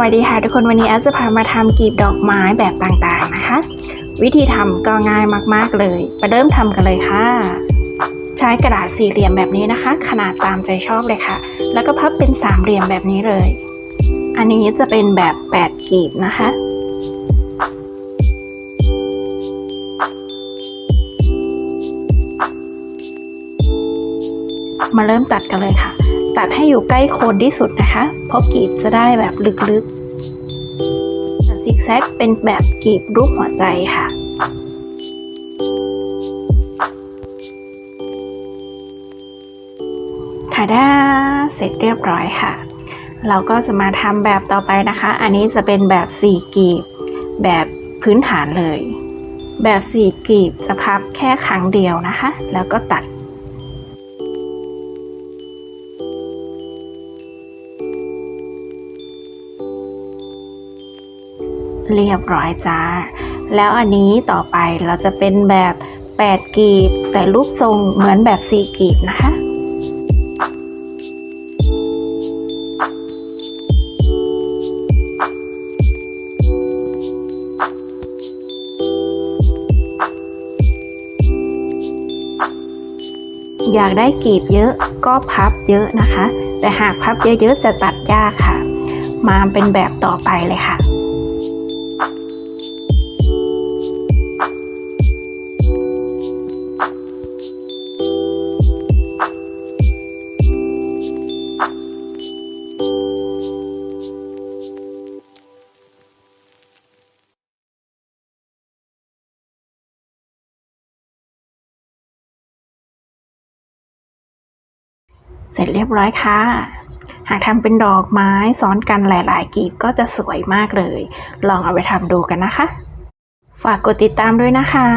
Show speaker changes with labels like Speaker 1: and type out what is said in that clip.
Speaker 1: วัสดีค่ะทุกคนวันนี้แอจะพามาทำกลีบดอกไม้แบบต่างๆนะคะ วิธีทำก็ง่ายมากๆเลย มาเริ่มทำกันเลยค่ะ ใช้กระดาษสี่เหลี่ยมแบบนี้นะคะ ขนาดตามใจชอบเลยค่ะ แล้วก็พับเป็นสามเหลี่ยมแบบนี้เลย อันนี้จะเป็นแบบแปดกลีบนะคะ มาเริ่มตัดกันเลยค่ะ ตัดให้อยู่ใกล้โคนที่สุดนะคะ เพราะกรีบจะได้แบบลึกๆตัดซิกแซกเป็นแบบกรีบรูปหัวใจค่ะถ่ายได้เสร็จเรียบร้อยค่ะ เราก็จะมาทำแบบต่อไปนะคะ อันนี้จะเป็นแบบสี่กีบ แบบพื้นฐานเลย แบบสี่กีบจะพับแค่ครั้งเดียวนะคะ แล้วก็ตัด เรียบร้อยจ้า แล้วอันนี้ต่อไปเราจะเป็นแบบ 8 กีบ แต่รูปทรงเหมือนแบบ 4 กีบนะคะอยากได้กีบเยอะก็พับเยอะนะคะ แต่หากพับเยอะๆจะตัดยากค่ะ มาเป็นแบบต่อไปเลยค่ะ เสร็จเรียบร้อยค่ะ หากทำเป็นดอกไม้ซ้อนกันหลาย ๆกีบก็จะสวยมากเลย ลองเอาไปทำดูกันนะคะ ฝากกดติดตามด้วยนะคะ